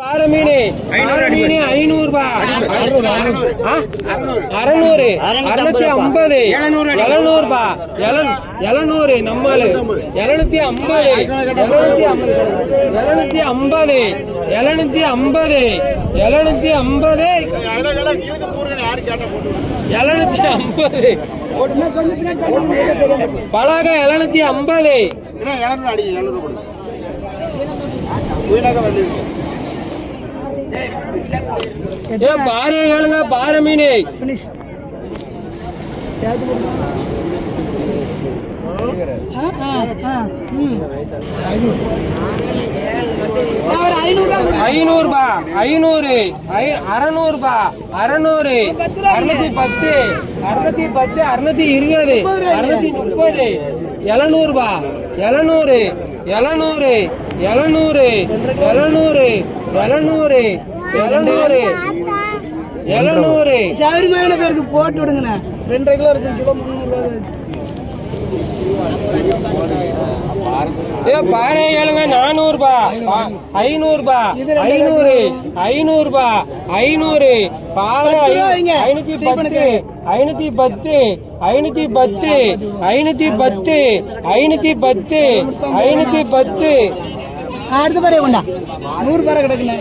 பாறை மீன் பாறை மீன் ஐநூறு அறநூறு அறுநூத்தி ஐம்பது. எழுநூறு ரூபாய் எழுநூறு நம்மளு. எழுநூத்தி ஐம்பது. எழுநூத்தி ஐம்பது. எழுநூத்தி ஐம்பது. எழுநூத்தி ஐம்பது. எழுநூத்தி ஐம்பது. பலக எழுநூத்தி ஐம்பது. ஏன் பாறை கேளுங்க பாறை மீன். ஐநூறு ரூபா ஐநூறு ஐ- அறநூறு அறுநூத்தி பத்து அறுநூத்தி பத்து அறுநூத்தி இருபது அறுநூத்தி முப்பது எழுநூறு ரூபா எழுநூறு எழுநூறு எழுநூறு எழுநூறு எழுநூறு எழுநூறு. எழுநூறு. சௌரியமான பேருக்கு போட்டு விடுங்கண்ணே. ரெண்டரை கிலோ இருக்கும் கிலோ முந்நூறு ஏ பாறை ஏழுங்க நானூறு ரூபா ஐநூறு. ரூபா ஐநூறு. பாறை. ஐநூத்தி பத்து. ஐநூத்தி பத்து. ஐநூத்தி பத்து. ஐநூத்தி பத்து. ஐநூத்தி பத்து. ஐநூத்தி பத்து. அடுத்த பறவை கொண்டா நூறு பறவை கிடக்குண்ணே